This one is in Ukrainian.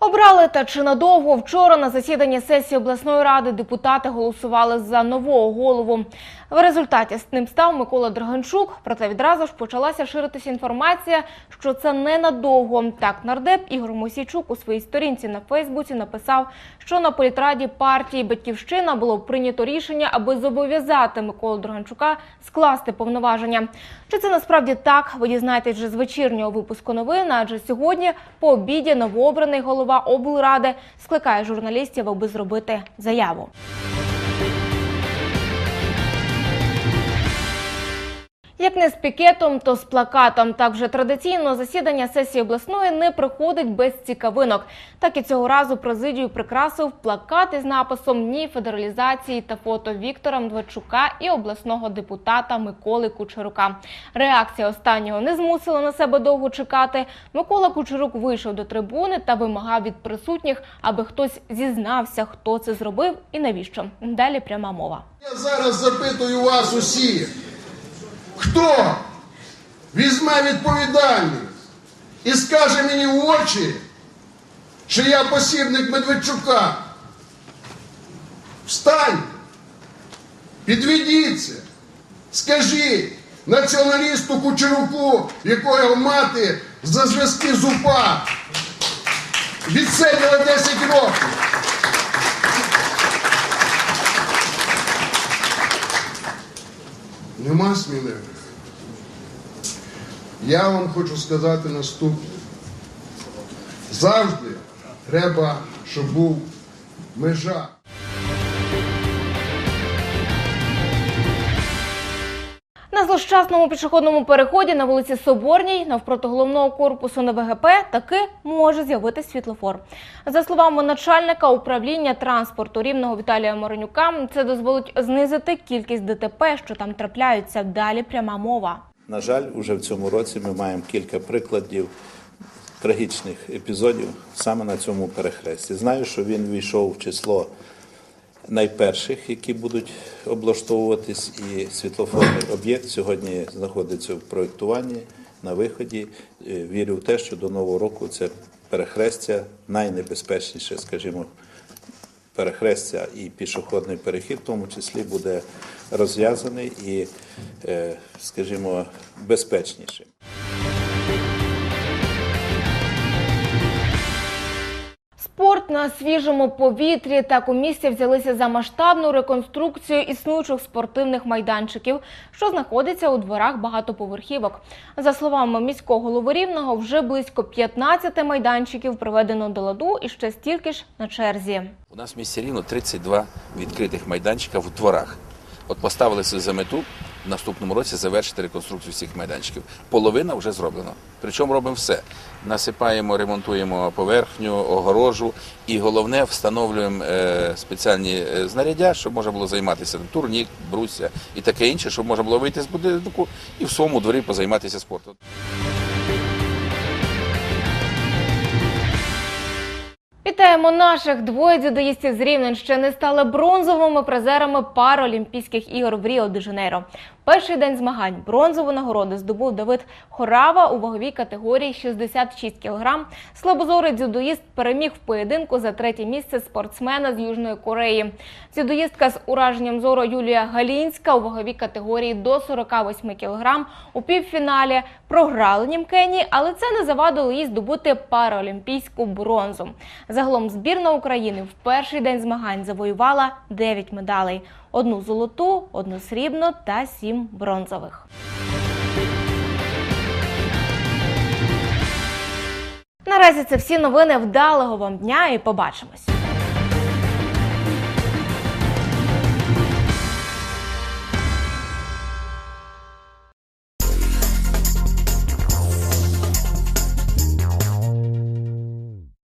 Обрали та чи надовго вчора на засіданні сесії обласної ради депутати голосували за нового голову. В результаті з ним став Микола Драганчук. Проте відразу ж почалася ширитися інформація, що це ненадовго. Так, нардеп Ігор Мосійчук у своїй сторінці на Фейсбуці написав, що на політраді партії Батьківщина було прийнято рішення, аби зобов'язати Миколу Драганчука скласти повноваження. Чи це насправді так? Ви дізнаєтесь вже з вечірнього випуску новин. Адже сьогодні по обіді новообраний голова облради скликає журналістів, аби зробити заяву. Як не з пікетом, то з плакатом. Так вже традиційно засідання сесії обласної не проходить без цікавинок. Так і цього разу президію прикрасив плакат із написом Ні федералізації та фото Віктора Мдвачука і обласного депутата Миколи Кучерука. Реакція останнього не змусила на себе довго чекати. Микола Кучерук вийшов до трибуни та вимагав від присутніх, аби хтось зізнався, хто це зробив і навіщо. Далі пряма мова. Я зараз запитую вас усіх, хто візьме відповідальність і скаже мені в очі, що я посібник Медведчука. Встань, підведіться, скажіть націоналісту Кучеруку, якого мати за зв'язки з УПА відсиділа 10 років. Нема сміливих. Я вам хочу сказати наступне. Завжди треба, щоб був межа. На злощасному пішохідному переході на вулиці Соборній навпроти головного корпусу НВГП таки може з'явитись світлофор. За словами начальника управління транспорту рівного Віталія Моронюка, це дозволить знизити кількість ДТП, що там трапляються. Далі пряма мова. На жаль, уже в цьому році ми маємо кілька прикладів трагічних епізодів саме на цьому перехресті. Знаю, що він війшов в число найперших, які будуть облаштовуватись, і світлофорний об'єкт сьогодні знаходиться в проєктуванні на виході. Е, Вірю в те, що до нового року це перехрестя найнебезпечніше, скажімо, перехрестя і пішохідний перехід, в тому числі, буде розв'язаний і, е, скажімо, безпечніший. На свіжому повітрі так у місті взялися за масштабну реконструкцію існуючих спортивних майданчиків, що знаходяться у дворах багатоповерхівок. За словами міського голови вже близько 15 майданчиків приведено до ладу і ще стільки ж на черзі. У нас в місті рівно 32 відкритих майданчика в дворах. От поставили собі за мету в наступному році завершити реконструкцію всіх майданчиків. Половина вже зроблена. Причому робимо все. Насипаємо, ремонтуємо поверхню, огорожу і головне встановлюємо е, спеціальні е, знаряддя, щоб можна було займатися турнік, брусся і таке інше, щоб можна було вийти з будинку і в своєму дворі позайматися спортом. Вітаємо наших двоє дзюдоїстів з Рівненщини стали бронзовими призерами Паралімпійських ігор в Ріо де Жанейро. Перший день змагань бронзову нагороду здобув Давид Хорава у ваговій категорії 66 кг. Слабозорий дзюдоїст переміг в поєдинку за третє місце спортсмена з Южної Кореї. Дзюдоїстка з ураженням зору Юлія Галінська у ваговій категорії до 48 кг у півфіналі програли німкені, але це не завадило їй здобути параолімпійську бронзу. Загалом збірна України в перший день змагань завоювала 9 медалей: одну золоту, одну срібну та сім бронзових. Наразі це всі новини вдалого вам дня і побачимось.